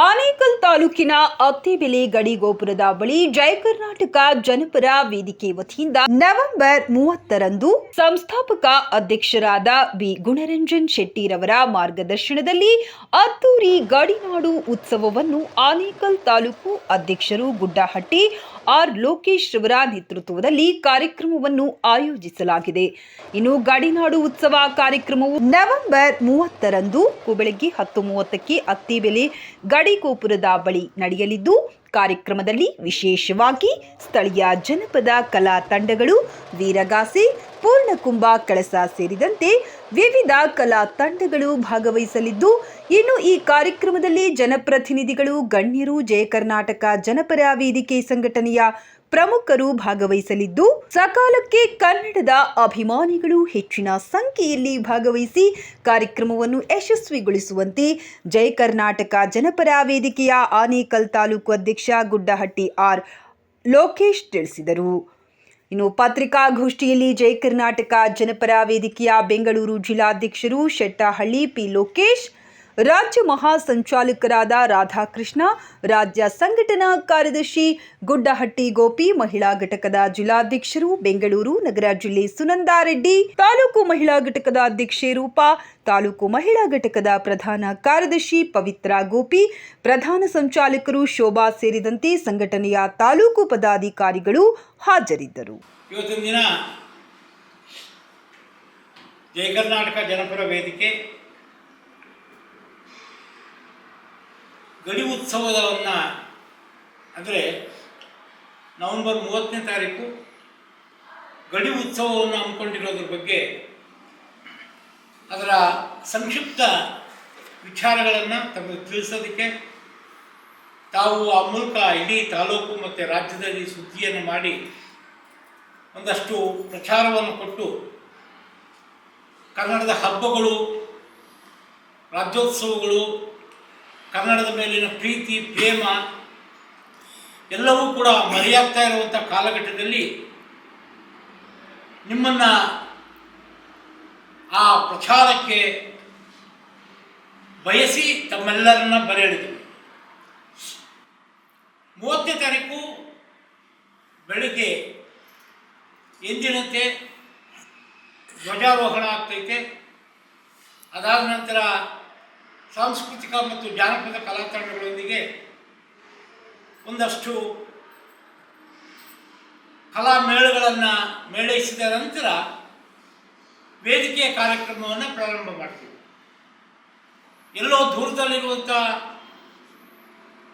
ಆನೇಕಲ್ ತಾಲೂಕಿನ ಅತ್ತಿಬೆಲೆ ಗಡಿ ಗೋಪುರದ ಬಳಿ ಜಯ ಕರ್ನಾಟಕ ಜನಪರ ವೇದಿಕೆ ವತಿಯಿಂದ ನವೆಂಬರ್ ಮೂವತ್ತರಂದು ಸಂಸ್ಥಾಪಕ ಅಧ್ಯಕ್ಷರಾದ ಬಿ ಗುಣರಂಜನ್ ಶೆಟ್ಟಿರವರ ಮಾರ್ಗದರ್ಶನದಲ್ಲಿ ಅದ್ದೂರಿ ಗಡಿನಾಡು ಉತ್ಸವವನ್ನು ಆನೇಕಲ್ ತಾಲೂಕು ಅಧ್ಯಕ್ಷರು ಗುಡ್ಡಹಟ್ಟಿ ಆರ್ ಲೋಕೇಶ್ ರವರ ನೇತೃತ್ವದಲ್ಲಿ ಕಾರ್ಯಕ್ರಮವನ್ನು ಆಯೋಜಿಸಲಾಗಿದೆ. ಇನ್ನು ಗಡಿನಾಡು ಉತ್ಸವ ಕಾರ್ಯಕ್ರಮವು ನವೆಂಬರ್ ಮೂವತ್ತರಂದು ಬೆಳಗ್ಗೆ ಹತ್ತು ಮೂವತ್ತಕ್ಕೆ ಅತ್ತಿಬೆಲೆ ಗಡಿ ಗೋಪುರದ ಬಳಿ ನಡೆಯಲಿದ್ದು ಕಾರ್ಯಕ್ರಮದಲ್ಲಿ ವಿಶೇಷವಾಗಿ ಸ್ಥಳೀಯ ಜನಪದ ಕಲಾ ತಂಡಗಳು, ವೀರಗಾಸೆ, ಪೂರ್ಣಕುಂಭ, ಕಳಸ ಸೇರಿದಂತೆ ವಿವಿಧ ಕಲಾ ತಂಡಗಳು ಭಾಗವಹಿಸಲಿದ್ದು, ಇನ್ನು ಈ ಕಾರ್ಯಕ್ರಮದಲ್ಲಿ ಜನಪ್ರತಿನಿಧಿಗಳು ಗಣ್ಯರು ಜಯ ಕರ್ನಾಟಕ ಜನಪರ ವೇದಿಕೆ ಸಂಘಟನೆಯ ಪ್ರಮುಖರು ಭಾಗವಹಿಸಲಿದ್ದು, ಸಕಾಲಕ್ಕೆ ಕನ್ನಡದ ಅಭಿಮಾನಿಗಳು ಹೆಚ್ಚಿನ ಸಂಖ್ಯೆಯಲ್ಲಿ ಭಾಗವಹಿಸಿ ಕಾರ್ಯಕ್ರಮವನ್ನು ಯಶಸ್ವಿಗೊಳಿಸುವಂತೆ ಜಯ ಕರ್ನಾಟಕ ಜನಪರ ವೇದಿಕೆಯ ಆನೇಕಲ್ ತಾಲೂಕು ಅಧ್ಯಕ್ಷ ಗುಡ್ಡಹಟ್ಟಿ ಆರ್ ಲೋಕೇಶ್ ತಿಳಿಸಿದರು. ಇನ್ನು ಪತ್ರಿಕಾಗೋಷ್ಠಿಯಲ್ಲಿ ಜಯ ಕರ್ನಾಟಕ ಜನಪರ ವೇದಿಕೆಯ ಬೆಂಗಳೂರು ಜಿಲ್ಲಾಧ್ಯಕ್ಷರು ಶೆಟ್ಟಹಳ್ಳಿ ಪಿ ಲೋಕೇಶ್ ರಾಜ್ಯ ಮಹಾ ಸಂಚಾಲಕರಾದ ರಾಧಾಕೃಷ್ಣ, ರಾಜ್ಯ ಸಂಘಟನಾ ಕಾರ್ಯದರ್ಶಿ ಗುಡ್ಡಹಟ್ಟಿ ಗೋಪಿ, ಮಹಿಳಾ ಘಟಕದ ಜಿಲ್ಲಾಧ್ಯಕ್ಷರು ಬೆಂಗಳೂರು, ನಗರ ಜಿಲ್ಲೆ ಸುನಂದಾರೆಡ್ಡಿ ತಾಲೂಕು ಮಹಿಳಾ ಘಟಕದ ಅಧ್ಯಕ್ಷೆ ರೂಪಾ, ತಾಲೂಕು ಮಹಿಳಾ ಘಟಕದ ಪ್ರಧಾನ ಕಾರ್ಯದರ್ಶಿ ಪವಿತ್ರ ಗೋಪಿ, ಪ್ರಧಾನ ಸಂಚಾಲಕರು ಶೋಭಾ ಸೇರಿದಂತೆ ಸಂಘಟನೆಯ ತಾಲೂಕು ಪದಾಧಿಕಾರಿಗಳು ಹಾಜರಿದ್ದರು. ಜಯ ಕರ್ನಾಟಕ ಜನಪರ ವೇದಿಕೆ ಗಡಿ ಉತ್ಸವವನ್ನು ಅಂದರೆ ನವೆಂಬರ್ ಮೂವತ್ತನೇ ತಾರೀಕು, ಗಡಿ ಉತ್ಸವವನ್ನು ಹಮ್ಮಿಕೊಂಡಿರೋದ್ರ ಬಗ್ಗೆ ಅದರ ಸಂಕ್ಷಿಪ್ತ ವಿಚಾರಗಳನ್ನು ತಮಗೆ ತಿಳಿಸೋದಕ್ಕೆ ತಾವು ಆ ಮೂಲಕ ಇಡೀ ತಾಲೂಕು ಮತ್ತು ರಾಜ್ಯದಲ್ಲಿ ಸುದ್ದಿಯನ್ನು ಮಾಡಿ ಒಂದಷ್ಟು ಪ್ರಚಾರವನ್ನು ಕೊಟ್ಟು ಕನ್ನಡದ ಹಬ್ಬಗಳು, ರಾಜ್ಯೋತ್ಸವಗಳು ಕನ್ನಡದ ಮೇಲಿನ ಪ್ರೀತಿ, ಪ್ರೇಮ, ಎಲ್ಲವೂ ಕೂಡ ಮರೆಯಾಗ್ತಾ ಇರುವಂಥ ಕಾಲಘಟ್ಟದಲ್ಲಿ ನಿಮ್ಮನ್ನು ಆ ಪ್ರಚಾರಕ್ಕೆ ಬಯಸಿ ತಮ್ಮೆಲ್ಲರನ್ನ ಬರೆಯಿಡಿದರು ಮೂವತ್ತನೇ ತಾರೀಕು ಬೆಳಗ್ಗೆ ಎಂದಿನಂತೆ ಧ್ವಜಾರೋಹಣ ಆಗ್ತೈತೆ. ಅದಾದ ನಂತರ ಸಾಂಸ್ಕೃತಿಕ ಮತ್ತು ಜಾನಪದ ಕಲಾತಂಡಗಳೊಂದಿಗೆ ಒಂದಷ್ಟು ಕಲಾ ಮೇಳಗಳನ್ನು ಮೇಳೈಸಿದ ನಂತರ ವೇದಿಕೆಯ ಕಾರ್ಯಕ್ರಮವನ್ನು ಪ್ರಾರಂಭ ಮಾಡ್ತೀವಿ. ಎಲ್ಲೋ ದೂರದಲ್ಲಿರುವಂಥ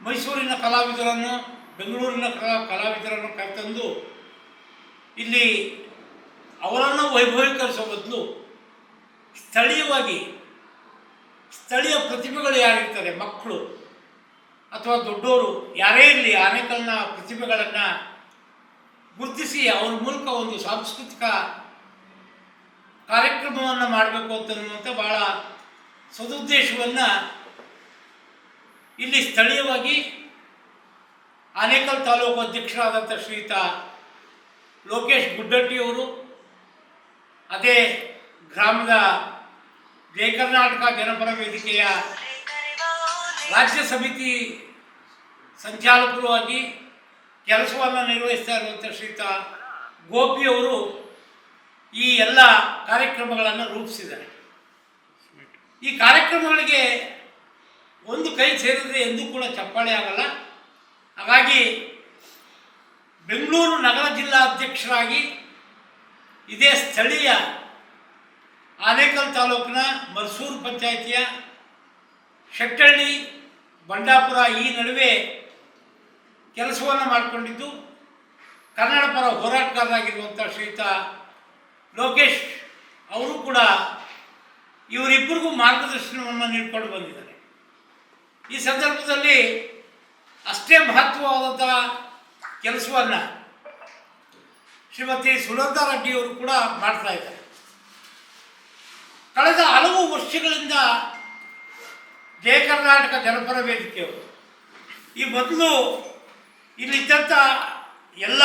ಮೈಸೂರಿನ ಕಲಾವಿದರನ್ನು, ಬೆಂಗಳೂರಿನ ಕಲಾ ಕಲಾವಿದರನ್ನು ಕರೆತಂದು ಇಲ್ಲಿ ಅವರನ್ನು ವೈಭವೀಕರಿಸುವ ಬದಲು ಸ್ಥಳೀಯವಾಗಿ ಸ್ಥಳೀಯ ಪ್ರತಿಭೆಗಳು ಯಾರಿರ್ತಾರೆ? ಮಕ್ಕಳು. ಅಥವಾ ದೊಡ್ಡವರು ಯಾರೇ ಇರಲಿ, ಆನೇಕಲ್ನ ಪ್ರತಿಭೆಗಳನ್ನು ಗುರುತಿಸಿ ಅವ್ರ ಮೂಲಕ ಒಂದು ಸಾಂಸ್ಕೃತಿಕ ಕಾರ್ಯಕ್ರಮವನ್ನು ಮಾಡಬೇಕು ಅಂತನ್ನುವಂಥ ಭಾಳ ಸದುದ್ದೇಶವನ್ನು ಇಲ್ಲಿ ಸ್ಥಳೀಯವಾಗಿ ಆನೇಕಲ್ ತಾಲೂಕು ಅಧ್ಯಕ್ಷರಾದಂಥ ಶ್ರೀಯುತ ಲೋಕೇಶ್ ಗುಡ್ಡಟ್ಟಿಯವರು, ಅದೇ ಗ್ರಾಮದ ಕರ್ನಾಟಕ ಜನಪರ ವೇದಿಕೆಯ ರಾಜ್ಯ ಸಮಿತಿ ಸಂಚಾಲಕರು ಆಗಿ ಕೆಲಸವನ್ನು ನಿರ್ವಹಿಸ್ತಾ ಇರುವಂಥ ಶ್ರೀತ ಗೋಪಿಯವರು ಈ ಎಲ್ಲ ಕಾರ್ಯಕ್ರಮಗಳನ್ನು ರೂಪಿಸಿದ್ದಾರೆ. ಈ ಕಾರ್ಯಕ್ರಮಗಳಿಗೆ ಒಂದು ಕೈ ಸೇರಿದ್ರೆ ಎಂದೂ ಕೂಡ ಚಪ್ಪಾಳೆ ಆಗಲ್ಲ. ಹಾಗಾಗಿ ಬೆಂಗಳೂರು ನಗರ ಜಿಲ್ಲಾ ಅಧ್ಯಕ್ಷರಾಗಿ ಇದೇ ಸ್ಥಳೀಯ ಆನೇಕಲ್ ತಾಲೂಕಿನ ಮರ್ಸೂರು ಪಂಚಾಯಿತಿಯ ಶೆಟ್ಟಳ್ಳಿ, ಬಂಡಾಪುರ ಈ ನಡುವೆ ಕೆಲಸವನ್ನು ಮಾಡಿಕೊಂಡಿದ್ದು, ಕನ್ನಡ ಪರ ಹೋರಾಟಗಾರರಾಗಿರುವಂಥ ಶ್ರೀಯುತ ಲೋಕೇಶ್ ಅವರು ಕೂಡ ಇವರಿಬ್ಬರಿಗೂ ಮಾರ್ಗದರ್ಶನವನ್ನು ನೀಡಿಕೊಂಡು ಬಂದಿದ್ದಾರೆ. ಈ ಸಂದರ್ಭದಲ್ಲಿ ಅಷ್ಟೇ ಮಹತ್ವವಾದಂಥ ಕೆಲಸವನ್ನು ಶ್ರೀಮತಿ ಸುನಂದಾ ರೆಡ್ಡಿಯವರು ಕೂಡ ಮಾಡ್ತಾ ಇದ್ದಾರೆ. ಕಳೆದ ಹಲವು ವರ್ಷಗಳಿಂದ ಜಯ ಕರ್ನಾಟಕ ಜನಪರ ವೇದಿಕೆಯವರು ಈ ಮೊದಲು ಇಲ್ಲಿದ್ದಂಥ ಎಲ್ಲ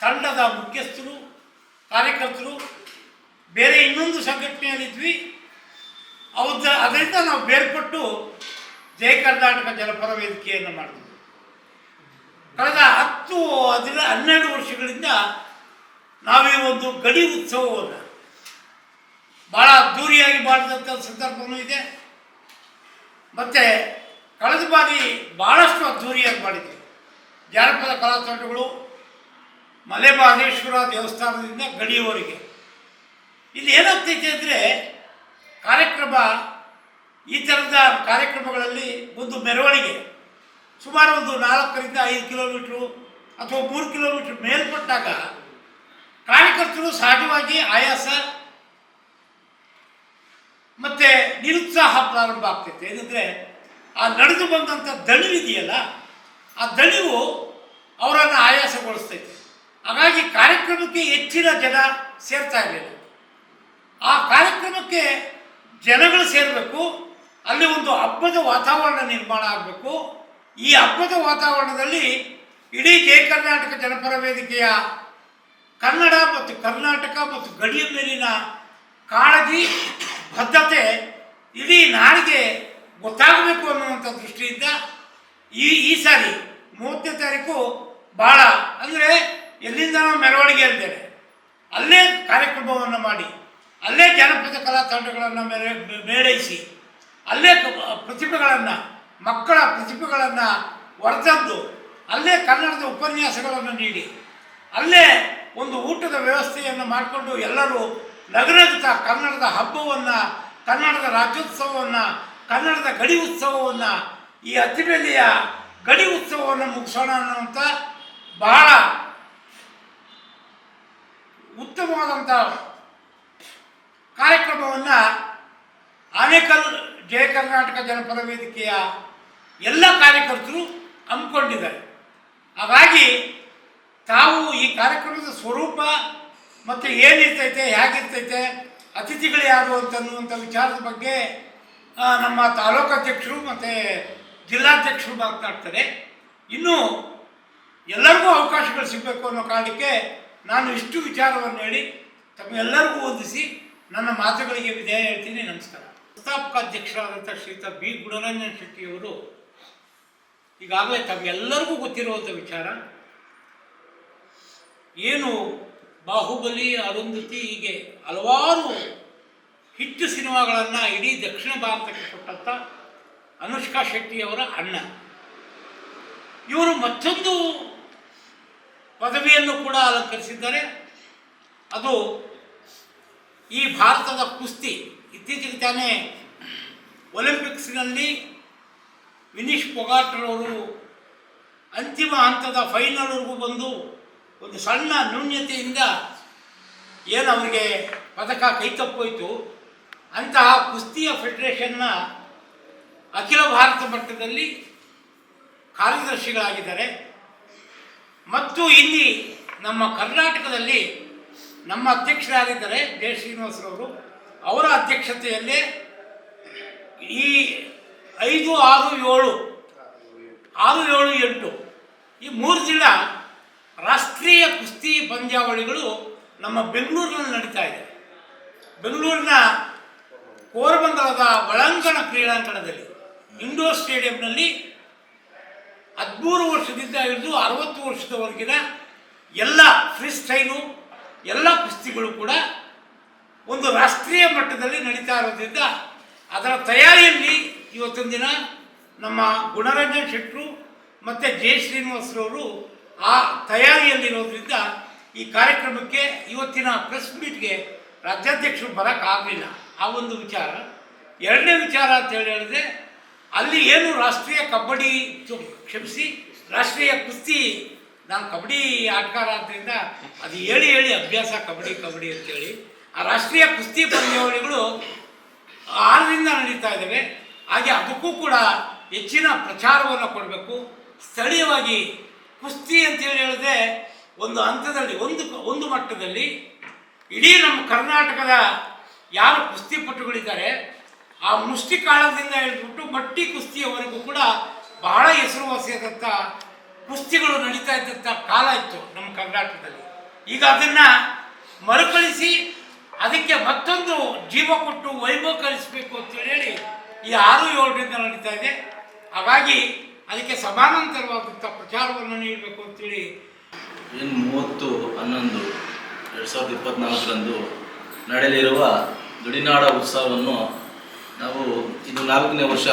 ತಂಡದ ಮುಖ್ಯಸ್ಥರು, ಕಾರ್ಯಕರ್ತರು, ಬೇರೆ ಇನ್ನೊಂದು ಸಂಘಟನೆಯಲ್ಲಿದ್ವಿ. ಅವ್ರ ಅದರಿಂದ ನಾವು ಬೇರ್ಪಟ್ಟು ಜಯ ಕರ್ನಾಟಕ ಜನಪರ ವೇದಿಕೆಯನ್ನು ಮಾಡಿದ್ವಿ. ಕಳೆದ ಹತ್ತು, ಹದಿನ, ಹನ್ನೆರಡು ವರ್ಷಗಳಿಂದ ನಾವೇ ಒಂದು ಗಡಿ ಉತ್ಸವವನ್ನು ಮಾಡಿದಂಥ ಸಂದರ್ಭವೂ ಇದೆ. ಮತ್ತು ಕಳೆದ ಬಾರಿ ಭಾಳಷ್ಟು ಅದ್ಧೂರಿಯಾಗಿ ಮಾಡಿದ್ವಿ ಜಾನಪದ ಕಲಾತಂಡಗಳು ಮಲೆಮಹದೇಶ್ವರ ದೇವಸ್ಥಾನದಿಂದ ಗಡಿಯವರೆಗೆ. ಇಲ್ಲಿ ಏನಾಗ್ತೈತೆ ಅಂದರೆ ಕಾರ್ಯಕ್ರಮ ಈ ಥರದ ಕಾರ್ಯಕ್ರಮಗಳಲ್ಲಿ ಒಂದು ಮೆರವಣಿಗೆ. ಸುಮಾರು ಒಂದು ನಾಲ್ಕರಿಂದ ಐದು ಕಿಲೋಮೀಟ್ರು ಅಥವಾ ಮೂರು ಕಿಲೋಮೀಟ್ರ್ ಮೇಲ್ಪಟ್ಟಾಗ ಕಾರ್ಯಕರ್ತರು ಸಹಜವಾಗಿ ಆಯಾಸ ಮತ್ತು ನಿರುತ್ಸಾಹ ಪ್ರಾರಂಭ ಆಗ್ತೈತೆ. ಏನಂದರೆ ಆ ನಡೆದು ಬಂದಂಥ ದಣಿವಿದೆಯಲ್ಲ ಆ ದಣಿವು ಅವರನ್ನು ಆಯಾಸಗೊಳಿಸ್ತೈತೆ. ಹಾಗಾಗಿ ಕಾರ್ಯಕ್ರಮಕ್ಕೆ ಹೆಚ್ಚಿನ ಜನ ಸೇರ್ತಾ ಇರಲಿಲ್ಲ ಆ ಕಾರ್ಯಕ್ರಮಕ್ಕೆ ಜನಗಳು ಸೇರಬೇಕು. ಅಲ್ಲಿ ಒಂದು ಹಬ್ಬದ ವಾತಾವರಣ ನಿರ್ಮಾಣ ಆಗಬೇಕು. ಈ ಹಬ್ಬದ ವಾತಾವರಣದಲ್ಲಿ ಇಡೀ ಜಯ ಕರ್ನಾಟಕ ಜನಪರ ವೇದಿಕೆಯ ಕನ್ನಡ ಮತ್ತು ಕರ್ನಾಟಕ ಮತ್ತು ಗಡಿಯ ಮೇಲಿನ ಕಾಳಜಿ ಬದ್ಧತೆ ಇಡೀ ನಾಡಿಗೆ ಗೊತ್ತಾಗಬೇಕು ಅನ್ನುವಂಥ ದೃಷ್ಟಿಯಿಂದ ಈ ಈ ಸಾರಿ ಮೂವತ್ತನೇ ತಾರೀಕು ಭಾಳ ಅಂದರೆ ಎಲ್ಲಿಂದ ನಾವು ಮೆರವಣಿಗೆ ಅಂತೇನೆ ಅಲ್ಲೇ ಕಾರ್ಯಕ್ರಮವನ್ನು ಮಾಡಿ, ಅಲ್ಲೇ ಜನಪದ ಕಲಾ ತಂಡಗಳನ್ನು ಮೇರೆ ಮೇಳೈಸಿ, ಅಲ್ಲೇ ಪ್ರತಿಭೆಗಳನ್ನು, ಮಕ್ಕಳ ಪ್ರತಿಭೆಗಳನ್ನು ಹೊರತಂದು ಅಲ್ಲೇ ಕನ್ನಡದ ಉಪನ್ಯಾಸಗಳನ್ನು ನೀಡಿ, ಅಲ್ಲೇ ಒಂದು ಊಟದ ವ್ಯವಸ್ಥೆಯನ್ನು ಮಾಡಿಕೊಂಡು ಎಲ್ಲರೂ ನಗರದ ಕನ್ನಡದ ಹಬ್ಬವನ್ನು, ಕನ್ನಡದ ರಾಜ್ಯೋತ್ಸವವನ್ನು, ಕನ್ನಡದ ಗಡಿ ಉತ್ಸವವನ್ನು, ಈ ಅತಿಬೆಲೆಯ ಗಡಿ ಉತ್ಸವವನ್ನು ಮುಗಿಸೋಣ ಅನ್ನುವಂಥ ಬಹಳ ಉತ್ತಮವಾದಂಥ ಕಾರ್ಯಕ್ರಮವನ್ನು ಆನೇಕಲ್ ಜಯ ಕರ್ನಾಟಕ ಜನಪದ ವೇದಿಕೆಯ ಎಲ್ಲ ಕಾರ್ಯಕರ್ತರು ಹಮ್ಮಿಕೊಂಡಿದ್ದಾರೆ. ಹಾಗಾಗಿ ತಾವು ಈ ಕಾರ್ಯಕ್ರಮದ ಸ್ವರೂಪ ಮತ್ತು ಏನಿರ್ತೈತೆ, ಹೇಗಿರ್ತೈತೆ, ಅತಿಥಿಗಳು ಯಾರು ಅಂತನ್ನುವಂಥ ವಿಚಾರದ ಬಗ್ಗೆ ನಮ್ಮ ತಾಲೂಕು ಅಧ್ಯಕ್ಷರು ಮತ್ತು ಜಿಲ್ಲಾಧ್ಯಕ್ಷರು ಮಾತನಾಡ್ತಾರೆ. ಇನ್ನು ಎಲ್ಲರಿಗೂ ಅವಕಾಶಗಳು ಸಿಗಬೇಕು ಅನ್ನೋ ಕಾರಣಕ್ಕೆ ನಾನು ಇಷ್ಟು ವಿಚಾರವನ್ನು ಹೇಳಿ ತಮ್ಮೆಲ್ಲರಿಗೂ ಓದಿಸಿ ನನ್ನ ಮಾತುಗಳಿಗೆ ವಿಧೇಯ ಹೇಳ್ತೀನಿ. ನಮಸ್ಕಾರ. ಪ್ರಸ್ತಾಪಕ ಅಧ್ಯಕ್ಷರಾದಂಥ ಶ್ರೀತ ಬಿ. ಗುಣರಂಜನ್ ಶೆಟ್ಟಿಯವರು ಈಗಾಗಲೇ ತಮ್ಮೆಲ್ಲರಿಗೂ ಗೊತ್ತಿರುವಂಥ ವಿಚಾರ. ಏನು ಬಾಹುಬಲಿ, ಅರುಂಧತಿ ಹೀಗೆ ಹಲವಾರು ಹಿಟ್ಟು ಸಿನಿಮಾಗಳನ್ನು ಇಡೀ ದಕ್ಷಿಣ ಭಾರತಕ್ಕೆ ಕೊಟ್ಟಂಥ ಅನುಷ್ಕಾ ಶೆಟ್ಟಿಯವರ ಅಣ್ಣ. ಇವರು ಮತ್ತೊಂದು ಪದವಿಯನ್ನು ಕೂಡ ಅಲಂಕರಿಸಿದ್ದಾರೆ. ಅದು ಈ ಭಾರತದ ಕುಸ್ತಿ. ಇತ್ತೀಚೆಗೆ ತಾನೇ ಒಲಿಂಪಿಕ್ಸ್ನಲ್ಲಿ ವಿನೀಶ್ ಪೊಗಾಟ್ರವರು ಅಂತಿಮ ಹಂತದ ಫೈನಲ್ವರೆಗೂ ಬಂದು ಒಂದು ಸಣ್ಣ ನ್ಯೂನ್ಯತೆಯಿಂದ ಏನು ಅವರಿಗೆ ಪದಕ ಕೈತಪ್ಪೋಯಿತು ಅಂತಹ ಕುಸ್ತಿಯ ಫೆಡರೇಷನ್ನ ಅಖಿಲ ಭಾರತ ಮಟ್ಟದಲ್ಲಿ ಕಾರ್ಯದರ್ಶಿಗಳಾಗಿದ್ದಾರೆ. ಮತ್ತು ಇಲ್ಲಿ ನಮ್ಮ ಕರ್ನಾಟಕದಲ್ಲಿ ನಮ್ಮ ಅಧ್ಯಕ್ಷರಾಗಿದ್ದಾರೆ ಜಯ ಶ್ರೀನಿವಾಸರವರು. ಅವರ ಅಧ್ಯಕ್ಷತೆಯಲ್ಲೇ ಈ ಐದು, ಆರು, ಏಳು ಆರು, ಏಳು, ಎಂಟು ಈ ಮೂರು ದಿನ ರಾಷ್ಟ್ರೀಯ ಕುಸ್ತಿ ಪಂದ್ಯಾವಳಿಗಳು ನಮ್ಮ ಬೆಂಗಳೂರಿನಲ್ಲಿ ನಡೀತಾ ಇದೆ. ಬೆಂಗಳೂರಿನ ಕೋರಮಂಗಲದ ಒಳಾಂಗಣ ಕ್ರೀಡಾಂಗಣದಲ್ಲಿ ಇಂಡೋರ್ ಸ್ಟೇಡಿಯಂನಲ್ಲಿ ಹದಿಮೂರು ವರ್ಷದಿಂದ ಹಿಡಿದು ಅರವತ್ತು ವರ್ಷದವರೆಗಿನ ಎಲ್ಲ ಫ್ರೀ ಸ್ಟೈಲು ಎಲ್ಲ ಕುಸ್ತಿಗಳು ಕೂಡ ಒಂದು ರಾಷ್ಟ್ರೀಯ ಮಟ್ಟದಲ್ಲಿ ನಡೀತಾ ಇರೋದ್ರಿಂದ ಅದರ ತಯಾರಿಯಲ್ಲಿ ಇವತ್ತಿನ ದಿನ ನಮ್ಮ ಗುಣರಂಜನ್ ಶೆಟ್ಟರು ಮತ್ತು ಜೆ ಶ್ರೀನಿವಾಸರವರು ಆ ತಯಾರಿಯಲ್ಲಿರೋದ್ರಿಂದ ಈ ಕಾರ್ಯಕ್ರಮಕ್ಕೆ ಇವತ್ತಿನ ಪ್ರೆಸ್ ಮೀಟ್ಗೆ ರಾಜ್ಯಾಧ್ಯಕ್ಷರು ಬರೋಕ್ಕಾಗಲಿಲ್ಲ. ಆ ಒಂದು ವಿಚಾರ. ಎರಡನೇ ವಿಚಾರ ಅಂತ ಹೇಳಿ ಹೇಳಿದ್ರೆ, ಅಲ್ಲಿ ಏನು ರಾಷ್ಟ್ರೀಯ ಕಬಡ್ಡಿ ಕ್ಷಮಿಸಿ, ರಾಷ್ಟ್ರೀಯ ಕುಸ್ತಿ ನಾನು ಕಬಡ್ಡಿ ಆಟಗಾರ ಆದ್ದರಿಂದ ಅದು ಹೇಳಿ ಹೇಳಿ ಅಭ್ಯಾಸ ಕಬಡ್ಡಿ ಕಬಡ್ಡಿ ಅಂತೇಳಿ ಆ ರಾಷ್ಟ್ರೀಯ ಕುಸ್ತಿ ಪಂದ್ಯಾವಳಿಗಳು ಆರರಿಂದ ನಡೀತಾ ಇದ್ದಾವೆ. ಹಾಗೆ ಅದಕ್ಕೂ ಕೂಡ ಹೆಚ್ಚಿನ ಪ್ರಚಾರವನ್ನು ಕೊಡಬೇಕು. ಸ್ಥಳೀಯವಾಗಿ ಕುಸ್ತಿ ಅಂತೇಳಿ ಹೇಳಿದ್ರೆ ಒಂದು ಹಂತದಲ್ಲಿ, ಒಂದು ಒಂದು ಮಟ್ಟದಲ್ಲಿ ಇಡೀ ನಮ್ಮ ಕರ್ನಾಟಕದ ಯಾರು ಕುಸ್ತಿಪಟುಗಳಿದ್ದಾರೆ ಆ ಮುಷ್ಟಿ ಕಾಳದಿಂದ ಹಿಡಿದ್ಬಿಟ್ಟು ಮಟ್ಟಿ ಕುಸ್ತಿಯವರೆಗೂ ಕೂಡ ಬಹಳ ಹೆಸರುವಾಸಿಯಾದಂಥ ಕುಸ್ತಿಗಳು ನಡೀತಾ ಇದ್ದಂಥ ಕಾಲ ಇತ್ತು ನಮ್ಮ ಕರ್ನಾಟಕದಲ್ಲಿ. ಈಗ ಅದನ್ನು ಮರುಕಳಿಸಿ ಅದಕ್ಕೆ ಮತ್ತೊಂದು ಜೀವ ಕೊಟ್ಟು ವೈಭವ ಕಲಿಸಬೇಕು ಅಂತ ಹೇಳಿ ಈ ಆರು ಏಳರಿಂದ ನಡೀತಾ ಇದೆ. ಹಾಗಾಗಿ ಅದಕ್ಕೆ ಸಮಾನಾಂತರವಾದಂಥ ಪ್ರಚಾರವನ್ನು ನೀಡಬೇಕು ಅಂತೇಳಿ ಏನು ಮೂವತ್ತು ಹನ್ನೊಂದು ಎರಡು ಸಾವಿರದ ಇಪ್ಪತ್ನಾಲ್ಕರಂದು ನಡೆಯಲಿರುವ ಗಡಿನಾಡ ಉತ್ಸವವನ್ನು ನಾವು ಇದು ನಾಲ್ಕನೇ ವರ್ಷ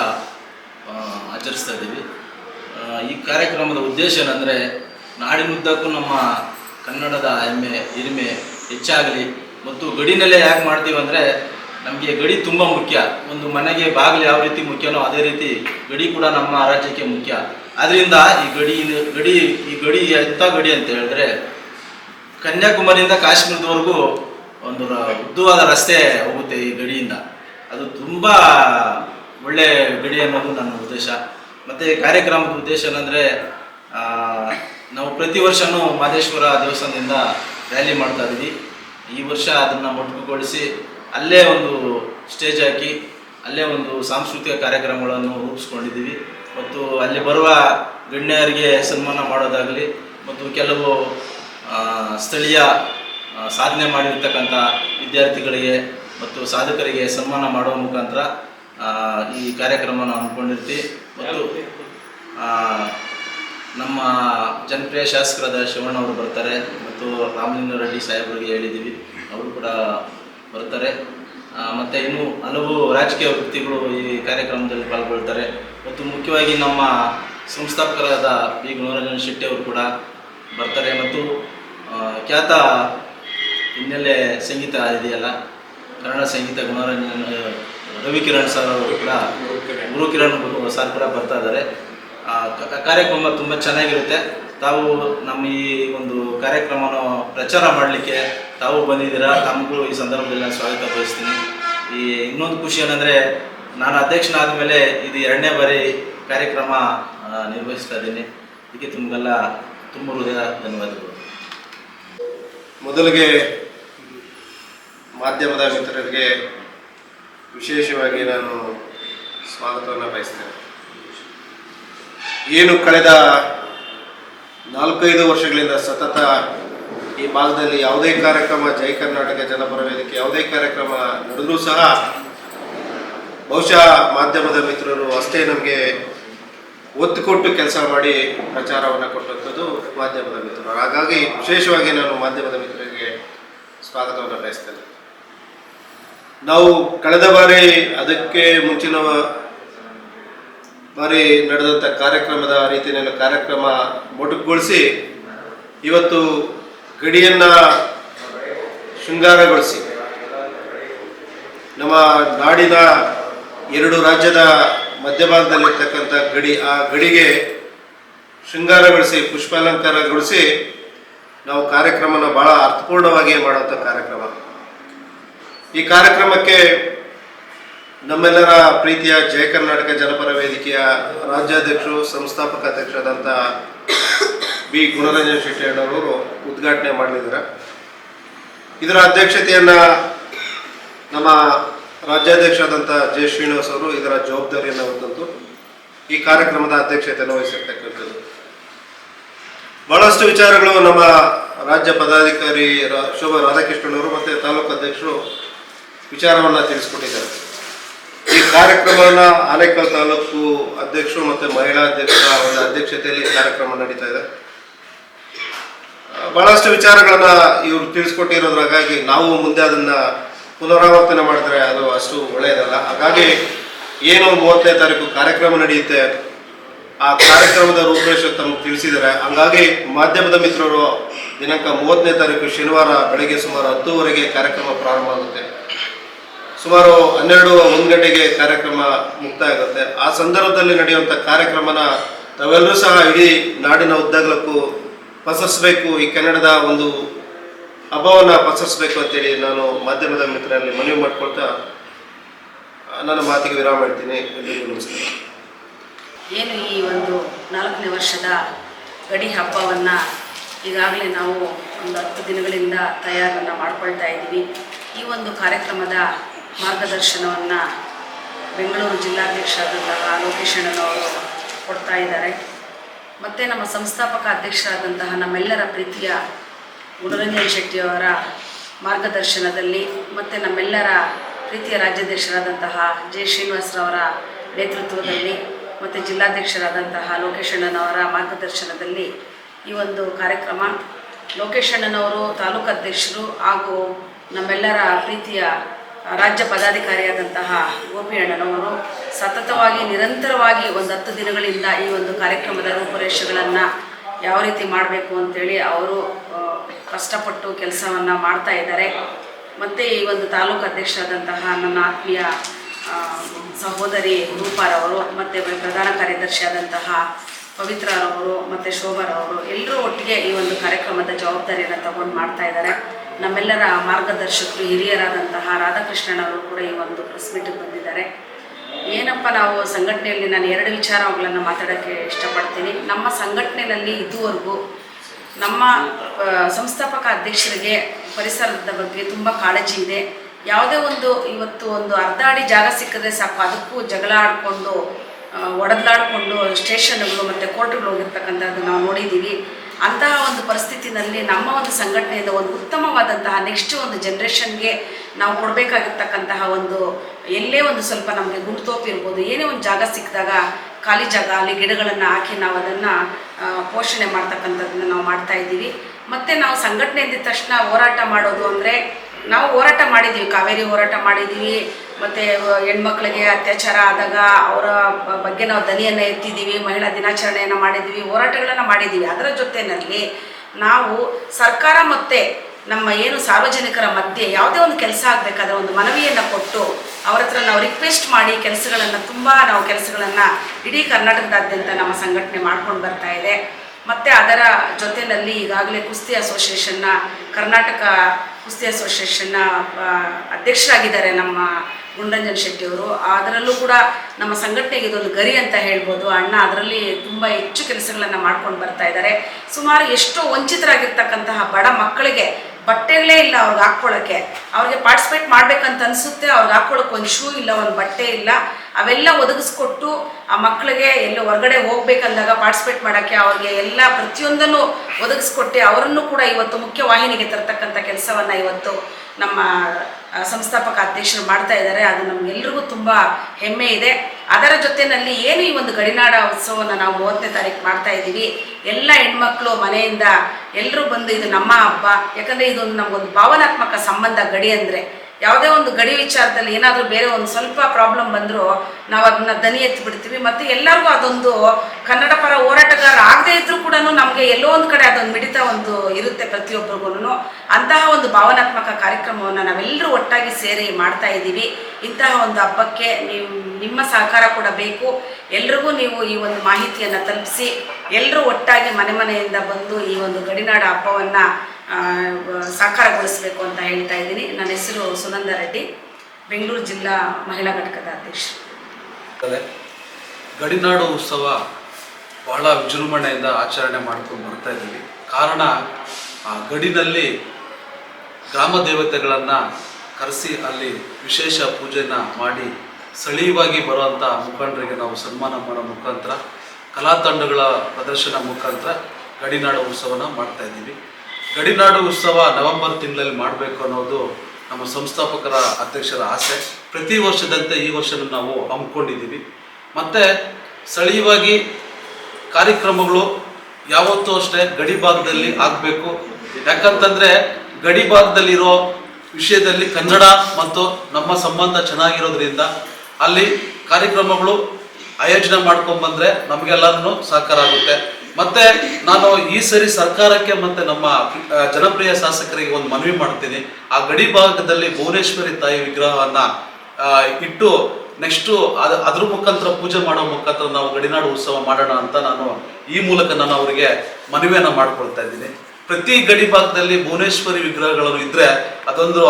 ಆಚರಿಸ್ತಾ ಇದ್ದೀವಿ. ಈ ಕಾರ್ಯಕ್ರಮದ ಉದ್ದೇಶ ಏನಂದರೆ ನಾಡಿನುದ್ದಕ್ಕೂ ನಮ್ಮ ಕನ್ನಡದ ಹೆಮ್ಮೆ, ಹಿರಿಮೆ ಹೆಚ್ಚಾಗಲಿ ಮತ್ತು ಗಡಿನಲ್ಲೇ ಯಾಕೆ ಮಾಡ್ತೀವಿ ಅಂದರೆ ನಮಗೆ ಗಡಿ ತುಂಬ ಮುಖ್ಯ. ಒಂದು ಮನೆಗೆ ಬಾಗಿಲು ಯಾವ ರೀತಿ ಮುಖ್ಯನೋ ಅದೇ ರೀತಿ ಗಡಿ ಕೂಡ ನಮ್ಮ ರಾಜ್ಯಕ್ಕೆ ಮುಖ್ಯ. ಅದರಿಂದ ಈ ಗಡಿ ಗಡಿ, ಈ ಗಡಿ ಎಂಥ ಗಡಿ ಅಂತ ಹೇಳಿದ್ರೆ ಕನ್ಯಾಕುಮಾರಿಯಿಂದ ಕಾಶ್ಮೀರದವರೆಗೂ ಒಂದು ಉದ್ದವಾದ ರಸ್ತೆ ಹೋಗುತ್ತೆ ಈ ಗಡಿಯಿಂದ. ಅದು ತುಂಬ ಒಳ್ಳೆ ಗಡಿ ಅನ್ನೋದು ನನ್ನ ಉದ್ದೇಶ. ಮತ್ತು ಕಾರ್ಯಕ್ರಮದ ಉದ್ದೇಶ ಏನಂದರೆ ನಾವು ಪ್ರತಿ ವರ್ಷವೂ ಮಹದೇಶ್ವರ ದೇವಸ್ಥಾನದಿಂದ ರ್ಯಾಲಿ ಮಾಡ್ತಾ ಇದ್ದೀವಿ. ಈ ವರ್ಷ ಅದನ್ನು ಮೊಟಕುಗೊಳಿಸಿ ಅಲ್ಲೇ ಒಂದು ಸ್ಟೇಜ್ ಹಾಕಿ, ಅಲ್ಲೇ ಒಂದು ಸಾಂಸ್ಕೃತಿಕ ಕಾರ್ಯಕ್ರಮಗಳನ್ನು ರೂಪಿಸ್ಕೊಂಡಿದ್ದೀವಿ. ಮತ್ತು ಅಲ್ಲಿ ಬರುವ ಗಣ್ಯರಿಗೆ ಸನ್ಮಾನ ಮಾಡೋದಾಗಲಿ, ಮತ್ತು ಕೆಲವು ಸ್ಥಳೀಯ ಸಾಧನೆ ಮಾಡಿರ್ತಕ್ಕಂಥ ವಿದ್ಯಾರ್ಥಿಗಳಿಗೆ ಮತ್ತು ಸಾಧಕರಿಗೆ ಸನ್ಮಾನ ಮಾಡುವ ಮುಖಾಂತರ ಈ ಕಾರ್ಯಕ್ರಮವನ್ನು ಹಮ್ಮಿಕೊಂಡಿರ್ತೀವಿ. ಮತ್ತು ನಮ್ಮ ಜನಪ್ರಿಯ ಶಾಸಕರಾದ ಶಿವಣ್ಣ ಅವರು ಬರ್ತಾರೆ, ಮತ್ತು ರಾಮಲಿಂಗ ರೆಡ್ಡಿ ಸಾಹೇಬರಿಗೆ ಹೇಳಿದ್ದೀವಿ. ಅವರು ಕೂಡ ಬರ್ತಾರೆ ಮತ್ತು ಇನ್ನು ಹಲವು ರಾಜಕೀಯ ವ್ಯಕ್ತಿಗಳು ಈ ಕಾರ್ಯಕ್ರಮದಲ್ಲಿ ಪಾಲ್ಗೊಳ್ತಾರೆ ಮತ್ತು ಮುಖ್ಯವಾಗಿ ನಮ್ಮ ಸಂಸ್ಥಾಪಕರಾದ ಬಿ ಗುಣರಂಜನ್ ಶೆಟ್ಟಿ ಅವರು ಕೂಡ ಬರ್ತಾರೆ ಮತ್ತು ಖ್ಯಾತ ಹಿನ್ನೆಲೆ ಸಂಗೀತ ಇದೆಯಲ್ಲ ಕನ್ನಡ ಸಂಗೀತ ಗುಣರಂಜನ್ ರವಿ ಕಿರಣ್ ಸರ್ ಅವರು ಕೂಡ ಗುರು ಕಿರಣ್ ಸರ್ ಕೂಡ ಬರ್ತಾ ಇದ್ದಾರೆ ಕಾರ್ಯಕ್ರಮ ತುಂಬ ಚೆನ್ನಾಗಿರುತ್ತೆ ತಾವು ನಮ್ಮ ಈ ಒಂದು ಕಾರ್ಯಕ್ರಮವನ್ನು ಪ್ರಚಾರ ಮಾಡಲಿಕ್ಕೆ ತಾವು ಬಂದಿದ್ದೀರಾ, ತಮಗೂ ಈ ಸಂದರ್ಭದಲ್ಲಿ ಸ್ವಾಗತ ಬಯಸ್ತೀನಿ. ಈ ಇನ್ನೊಂದು ಖುಷಿ ಏನಂದರೆ, ನಾನು ಅಧ್ಯಕ್ಷನಾದ ಮೇಲೆ ಇದು ಎರಡನೇ ಬಾರಿ ಕಾರ್ಯಕ್ರಮ ನಿರ್ವಹಿಸ್ತಾ ಇದ್ದೀನಿ. ಇದಕ್ಕೆ ತಮಗೆಲ್ಲ ತುಂಬ ಹೃದಯ ಧನ್ಯವಾದಗಳು. ಮೊದಲಿಗೆ ಮಾಧ್ಯಮದ ಮಿತ್ರರಿಗೆ ವಿಶೇಷವಾಗಿ ನಾನು ಸ್ವಾಗತವನ್ನು ಬಯಸ್ತೇನೆ. ಏನು ಕಳೆದ ನಾಲ್ಕೈದು ವರ್ಷಗಳಿಂದ ಸತತ ಈ ಭಾಗದಲ್ಲಿ ಯಾವುದೇ ಕಾರ್ಯಕ್ರಮ ಜೈ ಕರ್ನಾಟಕ ಜನಪರ ವೇದಿಕೆ, ಯಾವುದೇ ಕಾರ್ಯಕ್ರಮ ನಡೆದರೂ ಸಹ ಬಹುಶಃ ಮಾಧ್ಯಮದ ಮಿತ್ರರು ಅಷ್ಟೇ ನಮಗೆ ಒತ್ತು ಕೊಟ್ಟು ಕೆಲಸ ಮಾಡಿ ಪ್ರಚಾರವನ್ನು ಕೊಟ್ಟಂಥದ್ದು ಮಾಧ್ಯಮದ ಮಿತ್ರರು. ಹಾಗಾಗಿ ವಿಶೇಷವಾಗಿ ನಾನು ಮಾಧ್ಯಮದ ಮಿತ್ರರಿಗೆ ಸ್ವಾಗತವನ್ನು ಬಯಸ್ತೇನೆ. ನಾವು ಕಳೆದ ಬಾರಿ ಅದಕ್ಕೆ ಮುಂಚಿನ ಬಾರಿ ನಡೆದಂಥ ಕಾರ್ಯಕ್ರಮದ ರೀತಿಯಲ್ಲಿ ಕಾರ್ಯಕ್ರಮ ಮೊಟಕುಗೊಳಿಸಿ, ಇವತ್ತು ಗಡಿಯನ್ನು ಶೃಂಗಾರಗೊಳಿಸಿ. ನಮ್ಮ ನಾಡಿನ ಎರಡು ರಾಜ್ಯದ ಮಧ್ಯಭಾಗದಲ್ಲಿರ್ತಕ್ಕಂಥ ಗಡಿ, ಆ ಗಡಿಗೆ ಶೃಂಗಾರಗೊಳಿಸಿ, ಪುಷ್ಪಾಲಂಕಾರಗೊಳಿಸಿ ನಾವು ಕಾರ್ಯಕ್ರಮನ ಭಾಳ ಅರ್ಥಪೂರ್ಣವಾಗಿ ಮಾಡುವಂಥ ಕಾರ್ಯಕ್ರಮ. ಈ ಕಾರ್ಯಕ್ರಮಕ್ಕೆ ನಮ್ಮೆಲ್ಲರ ಪ್ರೀತಿಯ ಜಯ ಕರ್ನಾಟಕ ಜನಪರ ವೇದಿಕೆಯ ರಾಜ್ಯಾಧ್ಯಕ್ಷರು, ಸಂಸ್ಥಾಪಕ ಅಧ್ಯಕ್ಷರಾದಂಥ ಬಿ. ಗುಣರಂಜನ್ ಶೆಟ್ಟಿ ಅಣ್ಣವರು ಉದ್ಘಾಟನೆ ಮಾಡಲಿದ್ದಾರೆ. ಇದರ ಅಧ್ಯಕ್ಷತೆಯನ್ನ ನಮ್ಮ ರಾಜ್ಯಾಧ್ಯಕ್ಷರಾದಂಥ ಜೆ. ಶ್ರೀನಿವಾಸ್ ಅವರು ಇದರ ಜವಾಬ್ದಾರಿಯನ್ನು ಹೊತ್ತಂತು. ಈ ಕಾರ್ಯಕ್ರಮದ ಅಧ್ಯಕ್ಷತೆಯನ್ನು ವಹಿಸಿರ್ತಕ್ಕಂಥದ್ದು ಬಹಳಷ್ಟು ವಿಚಾರಗಳು ನಮ್ಮ ರಾಜ್ಯ ಪದಾಧಿಕಾರಿ ಶೋಭಾ ರಾಧಾಕೃಷ್ಣನವರು ಮತ್ತು ತಾಲೂಕು ಅಧ್ಯಕ್ಷರು ವಿಚಾರವನ್ನು ತಿಳಿಸ್ಕೊಟ್ಟಿದ್ದಾರೆ. ಈ ಕಾರ್ಯಕ್ರಮವನ್ನ ಆನೇಕಲ್ ತಾಲೂಕು ಅಧ್ಯಕ್ಷರು ಮತ್ತು ಮಹಿಳಾ ಅಧ್ಯಕ್ಷರ ಒಂದು ಅಧ್ಯಕ್ಷತೆಯಲ್ಲಿ ಕಾರ್ಯಕ್ರಮ ನಡೀತಾ ಇದೆ. ಬಹಳಷ್ಟು ವಿಚಾರಗಳನ್ನ ಇವರು ತಿಳಿಸ್ಕೊಟ್ಟಿರೋದ್ರಾಗಾಗಿ ನಾವು ಮುಂದೆ ಅದನ್ನ ಪುನರಾವರ್ತನೆ ಮಾಡಿದ್ರೆ ಅದು ಅಷ್ಟು ಒಳ್ಳೆಯದಲ್ಲ. ಹಾಗಾಗಿ ಏನು ಮೂವತ್ತನೇ ತಾರೀಕು ಕಾರ್ಯಕ್ರಮ ನಡೆಯುತ್ತೆ, ಆ ಕಾರ್ಯಕ್ರಮದ ರೂಪರೇಷ ತಮಗೆ ತಿಳಿಸಿದರೆ, ಹಂಗಾಗಿ ಮಾಧ್ಯಮದ ಮಿತ್ರರು ದಿನಾಂಕ ಮೂವತ್ತನೇ ತಾರೀಕು ಶನಿವಾರ ಬೆಳಗ್ಗೆ ಸುಮಾರು ಹತ್ತುವರೆಗೆ ಕಾರ್ಯಕ್ರಮ ಪ್ರಾರಂಭ ಆಗುತ್ತೆ. ಸುಮಾರು ಹನ್ನೆರಡು ಒಂದು ಗಂಟೆಗೆ ಕಾರ್ಯಕ್ರಮ ಮುಕ್ತಾಯ ಆಗುತ್ತೆ ಆ ಸಂದರ್ಭದಲ್ಲಿ ನಡೆಯುವಂಥ ಕಾರ್ಯಕ್ರಮನ ತಾವೆಲ್ಲರೂ ಸಹ ಇಡೀ ನಾಡಿನ ಉದ್ದಗಲಕ್ಕೂ ಪಸರಿಸಬೇಕು. ಈ ಕನ್ನಡದ ಒಂದು ಹಬ್ಬವನ್ನು ಪಸರಿಸಬೇಕು ಅಂತೇಳಿ ನಾನು ಮಾಧ್ಯಮದ ಮಿತ್ರರಲ್ಲಿ ಮನವಿ ಮಾಡ್ಕೊಳ್ತಾ ನನ್ನ ಮಾತಿಗೆ ವಿರಾಮ ನಮಸ್ಕಾರ. ಏನು ಈ ಒಂದು ನಾಲ್ಕನೇ ವರ್ಷದ ಗಡಿ ಹಬ್ಬವನ್ನು ಈಗಾಗಲೇ ನಾವು ಒಂದು ಹತ್ತು ದಿನಗಳಿಂದ ತಯಾರನ್ನು ಮಾಡ್ಕೊಳ್ತಾ ಇದ್ದೀವಿ. ಈ ಒಂದು ಕಾರ್ಯಕ್ರಮದ ಮಾರ್ಗದರ್ಶನವನ್ನು ಬೆಂಗಳೂರು ಜಿಲ್ಲಾಧ್ಯಕ್ಷರಾದಂತಹ ಲೋಕೇಶ್ ಅಣ್ಣನವರು ಕೊಡ್ತಾ ಇದ್ದಾರೆ. ಮತ್ತು ನಮ್ಮ ಸಂಸ್ಥಾಪಕ ಅಧ್ಯಕ್ಷರಾದಂತಹ ನಮ್ಮೆಲ್ಲರ ಪ್ರೀತಿಯ ಗುಣರಂಜನ್ ಶೆಟ್ಟಿಯವರ ಮಾರ್ಗದರ್ಶನದಲ್ಲಿ ಮತ್ತು ನಮ್ಮೆಲ್ಲರ ಪ್ರೀತಿಯ ರಾಜ್ಯಾಧ್ಯಕ್ಷರಾದಂತಹ ಜೆ ಶ್ರೀನಿವಾಸರವರ ನೇತೃತ್ವದಲ್ಲಿ ಮತ್ತು ಜಿಲ್ಲಾಧ್ಯಕ್ಷರಾದಂತಹ ಲೋಕೇಶ್ ಅಣ್ಣನವರ ಮಾರ್ಗದರ್ಶನದಲ್ಲಿ ಈ ಒಂದು ಕಾರ್ಯಕ್ರಮ. ಲೋಕೇಶ್ ಅಣ್ಣನವರು ತಾಲೂಕು ಅಧ್ಯಕ್ಷರು ಹಾಗೂ ನಮ್ಮೆಲ್ಲರ ಪ್ರೀತಿಯ ರಾಜ್ಯ ಪದಾಧಿಕಾರಿಯಾದಂತಹ ಗೋಪಿ ಅಣ್ಣನವರು ಸತತವಾಗಿ, ನಿರಂತರವಾಗಿ ಒಂದು ಹತ್ತು ದಿನಗಳಿಂದ ಈ ಒಂದು ಕಾರ್ಯಕ್ರಮದ ರೂಪುರೇಷೆಗಳನ್ನು ಯಾವ ರೀತಿ ಮಾಡಬೇಕು ಅಂತೇಳಿ ಅವರು ಕಷ್ಟಪಟ್ಟು ಕೆಲಸವನ್ನು ಮಾಡ್ತಾ ಇದ್ದಾರೆ. ಮತ್ತು ಈ ಒಂದು ತಾಲೂಕು ಅಧ್ಯಕ್ಷರಾದಂತಹ ನನ್ನ ಆತ್ಮೀಯ ಸಹೋದರಿ ರೂಪಾರವರು ಮತ್ತು ಪ್ರಧಾನ ಕಾರ್ಯದರ್ಶಿಯಾದಂತಹ ಪವಿತ್ರರವರು ಮತ್ತು ಶೋಭಾರವರು ಎಲ್ಲರೂ ಒಟ್ಟಿಗೆ ಈ ಒಂದು ಕಾರ್ಯಕ್ರಮದ ಜವಾಬ್ದಾರಿಯನ್ನು ತಗೊಂಡು ಮಾಡ್ತಾ ಇದ್ದಾರೆ. ನಮ್ಮೆಲ್ಲರ ಮಾರ್ಗದರ್ಶಕರು, ಹಿರಿಯರಾದಂತಹ ರಾಧಾಕೃಷ್ಣನವರು ಕೂಡ ಈ ಒಂದು ಪ್ರೆಸ್ ಮೀಟಿಗೆ ಬಂದಿದ್ದಾರೆ. ಏನಪ್ಪ ನಾವು ಸಂಘಟನೆಯಲ್ಲಿ ನಾನು ಎರಡು ವಿಚಾರಗಳನ್ನು ಮಾತಾಡೋಕ್ಕೆ ಇಷ್ಟಪಡ್ತೀನಿ. ನಮ್ಮ ಸಂಘಟನೆಯಲ್ಲಿ ಇದುವರೆಗೂ ನಮ್ಮ ಸಂಸ್ಥಾಪಕ ಅಧ್ಯಕ್ಷರಿಗೆ ಪರಿಸರದ ಬಗ್ಗೆ ತುಂಬ ಕಾಳಜಿ ಇದೆ. ಯಾವುದೇ ಒಂದು ಇವತ್ತು ಒಂದು ಅರ್ಧ ಅಡಿ ಜಾಗ ಸಿಕ್ಕದೆ ಸಾಕು. ಅದಕ್ಕೂ ಜಗಳ ಆಡಿಕೊಂಡು ಒಡದಲಾಡಿಕೊಂಡು ಸ್ಟೇಷನ್ಗಳು ಮತ್ತು ಕೋರ್ಟ್ಗಳು ಹೋಗಿರ್ತಕ್ಕಂಥದ್ದು ನಾವು ನೋಡಿದ್ದೀವಿ. ಅಂತಹ ಒಂದು ಪರಿಸ್ಥಿತಿನಲ್ಲಿ ನಮ್ಮ ಒಂದು ಸಂಘಟನೆಯಿಂದ ಒಂದು ಉತ್ತಮವಾದಂತಹ ನೆಕ್ಸ್ಟ್ ಒಂದು ಜನ್ರೇಷನ್ಗೆ ನಾವು ಕೊಡಬೇಕಾಗಿರ್ತಕ್ಕಂತಹ ಒಂದು, ಎಲ್ಲೇ ಒಂದು ಸ್ವಲ್ಪ ನಮಗೆ ಗುಂಡ್ತೋಪು ಇರ್ಬೋದು, ಏನೇ ಒಂದು ಜಾಗ ಸಿಕ್ಕಿದಾಗ ಖಾಲಿ ಜಾಗ ಅಲ್ಲಿ ಗಿಡಗಳನ್ನು ಹಾಕಿ ನಾವು ಅದನ್ನು ಪೋಷಣೆ ಮಾಡ್ತಕ್ಕಂಥದ್ದನ್ನ ನಾವು ಮಾಡ್ತಾ ಇದ್ದೀವಿ. ಮತ್ತು ನಾವು ಸಂಘಟನೆ ತಕ್ಷಣ ಹೋರಾಟ ಮಾಡೋದು ಅಂದರೆ ನಾವು ಹೋರಾಟ ಮಾಡಿದ್ದೀವಿ, ಕಾವೇರಿ ಹೋರಾಟ ಮಾಡಿದ್ದೀವಿ ಮತ್ತು ಹೆಣ್ಮಕ್ಳಿಗೆ ಅತ್ಯಾಚಾರ ಆದಾಗ ಅವರ ಬಗ್ಗೆ ನಾವು ದನಿಯನ್ನು ಎತ್ತಿದ್ದೀವಿ, ಮಹಿಳಾ ದಿನಾಚರಣೆಯನ್ನು ಮಾಡಿದ್ದೀವಿ, ಹೋರಾಟಗಳನ್ನು ಮಾಡಿದ್ದೀವಿ. ಅದರ ಜೊತೆಯಲ್ಲಿ ನಾವು ಸರ್ಕಾರ ಮತ್ತು ನಮ್ಮ ಏನು ಸಾರ್ವಜನಿಕರ ಮಧ್ಯೆ ಯಾವುದೇ ಒಂದು ಕೆಲಸ ಆಗಬೇಕಾದ್ರೆ ಒಂದು ಮನವಿಯನ್ನು ಕೊಟ್ಟು ಅವ್ರ ಹತ್ರ ನಾವು ರಿಕ್ವೆಸ್ಟ್ ಮಾಡಿ ಕೆಲಸಗಳನ್ನು ತುಂಬ ನಾವು ಕೆಲಸಗಳನ್ನು ಇಡೀ ಕರ್ನಾಟಕದಾದ್ಯಂತ ನಮ್ಮ ಸಂಘಟನೆ ಮಾಡ್ಕೊಂಡು ಬರ್ತಾ ಇದೆ. ಮತ್ತು ಅದರ ಜೊತೆಯಲ್ಲಿ ಈಗಾಗಲೇ ಕುಸ್ತಿ ಅಸೋಸಿಯೇಷನ್ನ, ಕರ್ನಾಟಕ ಕುಸ್ತಿ ಅಸೋಸಿಯೇಷನ್ನ ಅಧ್ಯಕ್ಷರಾಗಿದ್ದಾರೆ ನಮ್ಮ ಗುಂಡಂಜನ್ ಶೆಟ್ಟಿಯವರು. ಅದರಲ್ಲೂ ಕೂಡ ನಮ್ಮ ಸಂಘಟನೆಗೆ ಇದೊಂದು ಗರಿ ಅಂತ ಹೇಳ್ಬೋದು. ಅಣ್ಣ ಅದರಲ್ಲಿ ತುಂಬ ಹೆಚ್ಚು ಕೆಲಸಗಳನ್ನು ಮಾಡ್ಕೊಂಡು ಬರ್ತಾ ಇದ್ದಾರೆ. ಸುಮಾರು ಎಷ್ಟೋ ವಂಚಿತರಾಗಿರ್ತಕ್ಕಂತಹ ಬಡ ಮಕ್ಕಳಿಗೆ ಬಟ್ಟೆಗಳೇ ಇಲ್ಲ ಅವ್ರಿಗೆ ಹಾಕ್ಕೊಳ್ಳೋಕ್ಕೆ ಅವ್ರಿಗೆ ಪಾರ್ಟಿಸಿಪೇಟ್ ಮಾಡ್ಬೇಕಂತ ಅನಿಸುತ್ತೆ. ಅವ್ರಿಗೆ ಹಾಕ್ಕೊಳ್ಳೋಕೆ ಒಂದು ಶೂ ಇಲ್ಲ, ಒಂದು ಬಟ್ಟೆ ಇಲ್ಲ. ಅವೆಲ್ಲ ಒದಗಿಸ್ಕೊಟ್ಟು ಆ ಮಕ್ಕಳಿಗೆ ಎಲ್ಲೋ ಹೊರಗಡೆ ಹೋಗ್ಬೇಕಂದಾಗ ಪಾರ್ಟಿಸಿಪೇಟ್ ಮಾಡೋಕ್ಕೆ ಅವ್ರಿಗೆ ಎಲ್ಲ ಪ್ರತಿಯೊಂದನ್ನು ಒದಗಿಸ್ಕೊಟ್ಟೆ. ಅವರನ್ನು ಕೂಡ ಇವತ್ತು ಮುಖ್ಯ ವಾಹಿನಿಗೆ ತರ್ತಕ್ಕಂಥ ಕೆಲಸವನ್ನು ಇವತ್ತು ನಮ್ಮ ಸಂಸ್ಥಾಪಕ ಅಧ್ಯಕ್ಷರು ಮಾಡ್ತಾ ಇದ್ದಾರೆ. ಅದು ನಮ್ಗೆಲ್ರಿಗೂ ತುಂಬ ಹೆಮ್ಮೆ ಇದೆ. ಅದರ ಜೊತೆನಲ್ಲಿ ಏನು ಈ ಒಂದು ಗಡಿನಾಡ ಉತ್ಸವವನ್ನು ನಾವು ಮೂವತ್ತನೇ ತಾರೀಕು ಮಾಡ್ತಾ ಇದ್ದೀವಿ. ಎಲ್ಲ ಹೆಣ್ಮಕ್ಳು ಮನೆಯಿಂದ ಎಲ್ಲರೂ ಬಂದು ಇದು ನಮ್ಮ ಹಬ್ಬ. ಯಾಕಂದರೆ ಇದೊಂದು ನಮಗೊಂದು ಭಾವನಾತ್ಮಕ ಸಂಬಂಧ ಗಡಿ ಅಂದರೆ. ಯಾವುದೇ ಒಂದು ಗಡಿ ವಿಚಾರದಲ್ಲಿ ಏನಾದರೂ ಬೇರೆ ಒಂದು ಸ್ವಲ್ಪ ಪ್ರಾಬ್ಲಮ್ ಬಂದರೂ ನಾವು ಅದನ್ನ ದನಿ ಎತ್ತಿ ಬಿಡ್ತೀವಿ. ಮತ್ತು ಎಲ್ಲರಿಗೂ ಅದೊಂದು ಕನ್ನಡ ಪರ ಹೋರಾಟಗಾರ ಆಗದೇ ಇದ್ರೂ ಕೂಡ ನಮಗೆ ಎಲ್ಲೋ ಒಂದು ಕಡೆ ಅದೊಂದು ಮಿಡಿತ ಒಂದು ಇರುತ್ತೆ ಪ್ರತಿಯೊಬ್ಬರಿಗೂ ಅಂತಹ ಒಂದು ಭಾವನಾತ್ಮಕ ಕಾರ್ಯಕ್ರಮವನ್ನು ನಾವೆಲ್ಲರೂ ಒಟ್ಟಾಗಿ ಸೇರಿ ಮಾಡ್ತಾ ಇದ್ದೀವಿ. ಇಂತಹ ಒಂದು ಹಬ್ಬಕ್ಕೆ ನೀವು ನಿಮ್ಮ ಸಹಕಾರ ಕೂಡ ಬೇಕು. ಎಲ್ರಿಗೂ ನೀವು ಈ ಒಂದು ಮಾಹಿತಿಯನ್ನು ತಲುಪಿಸಿ ಎಲ್ಲರೂ ಒಟ್ಟಾಗಿ ಮನೆ ಮನೆಯಿಂದ ಬಂದು ಈ ಒಂದು ಗಡಿನಾಡ ಹಬ್ಬವನ್ನು ಸಾಕಾರಗೊಳಿಸಬೇಕು ಅಂತ ಹೇಳ್ತಾ ಇದ್ದೀನಿ. ನನ್ನ ಹೆಸರು ಸುನಂದ ರೆಡ್ಡಿ. ಬೆಂಗಳೂರು ಜಿಲ್ಲಾ ಮಹಿಳಾ ಘಟಕದ ಅಧ್ಯಕ್ಷ. ಗಡಿನಾಡು ಉತ್ಸವ ಬಹಳ ವಿಜೃಂಭಣೆಯಿಂದ ಆಚರಣೆ ಮಾಡ್ಕೊಂಡು ಬರ್ತಾ ಇದ್ದೀವಿ. ಕಾರಣ, ಆ, ಗಡಿನಲ್ಲಿ ಗ್ರಾಮ ದೇವತೆಗಳನ್ನು ಕರೆಸಿ ಅಲ್ಲಿ ವಿಶೇಷ ಪೂಜೆನ ಮಾಡಿ ಸ್ಥಳೀಯವಾಗಿ ಬರುವಂಥ ಮುಖಂಡರಿಗೆ ನಾವು ಸನ್ಮಾನ ಮಾಡೋ ಮುಖಾಂತರ ಕಲಾ ತಂಡಗಳ ಪ್ರದರ್ಶನ ಮುಖಾಂತರ ಗಡಿನಾಡು ಉತ್ಸವನ ಮಾಡ್ತಾ ಇದ್ದೀವಿ. ಗಡಿನಾಡು ಉತ್ಸವ ನವೆಂಬರ್ ತಿಂಗಳಲ್ಲಿ ಮಾಡಬೇಕು ಅನ್ನೋದು ನಮ್ಮ ಸಂಸ್ಥಾಪಕರ ಅಧ್ಯಕ್ಷರ ಆಸೆ. ಪ್ರತಿ ವರ್ಷದಂತೆ ಈ ವರ್ಷನೂ ನಾವು ಹಮ್ಮಿಕೊಂಡಿದ್ದೀವಿ. ಮತ್ತು ಸ್ಥಳೀಯವಾಗಿ ಕಾರ್ಯಕ್ರಮಗಳು ಯಾವತ್ತೂ ಅಷ್ಟೇ ಗಡಿ ಭಾಗದಲ್ಲಿ ಆಗಬೇಕು. ಯಾಕಂತಂದರೆ ಗಡಿ ಭಾಗದಲ್ಲಿರೋ ವಿಷಯದಲ್ಲಿ ಕನ್ನಡ ಮತ್ತು ನಮ್ಮ ಸಂಬಂಧ ಚೆನ್ನಾಗಿರೋದ್ರಿಂದ ಅಲ್ಲಿ ಕಾರ್ಯಕ್ರಮಗಳು ಆಯೋಜನೆ ಮಾಡ್ಕೊಂಡ್ಬಂದರೆ ನಮಗೆಲ್ಲರೂ ಸಹಕಾರ ಆಗುತ್ತೆ. ಮತ್ತೆ ನಾನು ಈ ಸರಿ ಸರ್ಕಾರಕ್ಕೆ ಮತ್ತೆ ನಮ್ಮ ಜನಪ್ರಿಯ ಶಾಸಕರಿಗೆ ಒಂದು ಮನವಿ ಮಾಡ್ತೀನಿ. ಆ ಗಡಿ ಭಾಗದಲ್ಲಿ ಭುವನೇಶ್ವರಿ ತಾಯಿ ವಿಗ್ರಹವನ್ನ ಇಟ್ಟು ನೆಕ್ಸ್ಟ್ ಅದ, ಅದ್ರ ಮುಖಾಂತರ ಪೂಜೆ ಮಾಡೋ ಮುಖಾಂತರ ನಾವು ಗಡಿನಾಡು ಉತ್ಸವ ಮಾಡೋಣ ಅಂತ ನಾನು ಈ ಮೂಲಕ ನಾನು ಅವರಿಗೆ ಮನವಿಯನ್ನ ಮಾಡ್ಕೊಳ್ತಾ ಇದ್ದೀನಿ. ಪ್ರತಿ ಗಡಿ ಭಾಗದಲ್ಲಿ ಭುವನೇಶ್ವರಿ ವಿಗ್ರಹಗಳು ಇದ್ರೆ ಅದೊಂದು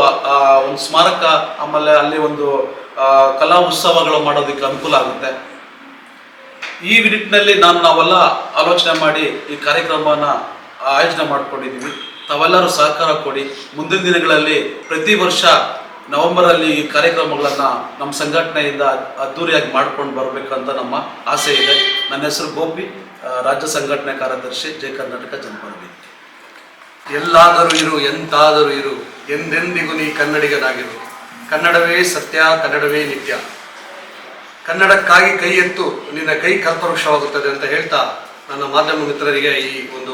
ಒಂದು ಸ್ಮಾರಕ, ಆಮೇಲೆ ಅಲ್ಲಿ ಒಂದು ಕಲಾ ಉತ್ಸವಗಳು ಮಾಡೋದಕ್ಕೆ ಅನುಕೂಲ ಆಗುತ್ತೆ. ಈ ನಿಟ್ಟಿನಲ್ಲಿ ನಾನು ನಾವೆಲ್ಲ ಆಲೋಚನೆ ಮಾಡಿ ಈ ಕಾರ್ಯಕ್ರಮವನ್ನ ಆಯೋಜನೆ ಮಾಡ್ಕೊಂಡಿದ್ದೀವಿ. ತಾವೆಲ್ಲರೂ ಸಹಕಾರ ಕೊಡಿ. ಮುಂದಿನ ದಿನಗಳಲ್ಲಿ ಪ್ರತಿ ವರ್ಷ ನವೆಂಬರಲ್ಲಿ ಈ ಕಾರ್ಯಕ್ರಮಗಳನ್ನ ನಮ್ಮ ಸಂಘಟನೆಯಿಂದ ಅದ್ದೂರಿಯಾಗಿ ಮಾಡ್ಕೊಂಡು ಬರಬೇಕಂತ ನಮ್ಮ ಆಸೆ ಇದೆ. ನನ್ನ ಹೆಸರು ಗೋಪಿ ರಾಜ್ಯ ಸಂಘಟನೆ ಕಾರ್ಯದರ್ಶಿ ಜಯ ಕರ್ನಾಟಕ ಜನಪರ ಎಲ್ಲಾದರೂ ಇರು, ಎಂತಾದರೂ ಇರು, ಎಂದೆಂದಿಗೂ ನೀ ಕನ್ನಡಿಗನಾಗಿರು. ಕನ್ನಡವೇ ಸತ್ಯ, ಕನ್ನಡವೇ ನಿತ್ಯ. ಕನ್ನಡಕ್ಕಾಗಿ ಕೈ ಎತ್ತು ನಿನ್ನ ಕೈ ಕಲ್ಪವೃಕ್ಷವಾಗುತ್ತದೆ ಅಂತ ಹೇಳ್ತಾ ನನ್ನ ಮಾಧ್ಯಮ ಮಿತ್ರರಿಗೆ ಈ ಒಂದು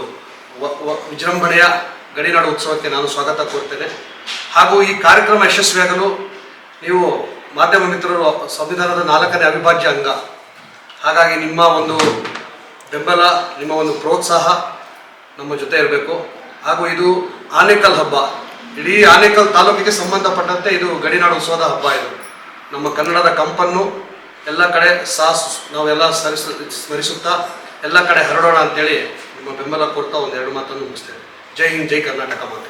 ವಿಜೃಂಭಣೆಯ ಗಡಿನಾಡು ಉತ್ಸವಕ್ಕೆ ನಾನು ಸ್ವಾಗತ ಕೋರ್ತೇನೆ. ಹಾಗೂ ಈ ಕಾರ್ಯಕ್ರಮ ಯಶಸ್ವಿಯಾಗಲು ನೀವು ಮಾಧ್ಯಮ ಮಿತ್ರರು ಸಂವಿಧಾನದ ನಾಲ್ಕನೇ ಅವಿಭಾಜ್ಯ ಅಂಗ, ಹಾಗಾಗಿ ನಿಮ್ಮ ಒಂದು ಬೆಂಬಲ, ನಿಮ್ಮ ಒಂದು ಪ್ರೋತ್ಸಾಹ ನಮ್ಮ ಜೊತೆ ಇರಬೇಕು. ಹಾಗೂ ಇದು ಆನೇಕಲ್ ಹಬ್ಬ, ಇಡೀ ಆನೇಕಲ್ ತಾಲೂಕಿಗೆ ಸಂಬಂಧಪಟ್ಟಂತೆ ಇದು ಗಡಿನಾಡು ಉತ್ಸವದ ಹಬ್ಬ ಇದು. ನಮ್ಮ ಕನ್ನಡದ ಕಂಪನ್ನು ಎಲ್ಲ ಕಡೆ ಸಾಸ್ ನಾವೆಲ್ಲ ಸರಿಸ ಸ್ಮರಿಸುತ್ತಾ ಎಲ್ಲ ಕಡೆ ಹರಡೋಣ ಅಂತೇಳಿ ನಿಮ್ಮ ಬೆಂಬಲ ಕೊಡ್ತಾ ಒಂದೆರಡು ಮಾತನ್ನು ಮುಗಿಸ್ತೇವೆ ಜೈ ಹಿಂದ್, ಜೈ ಕರ್ನಾಟಕ ಮಾತೆ.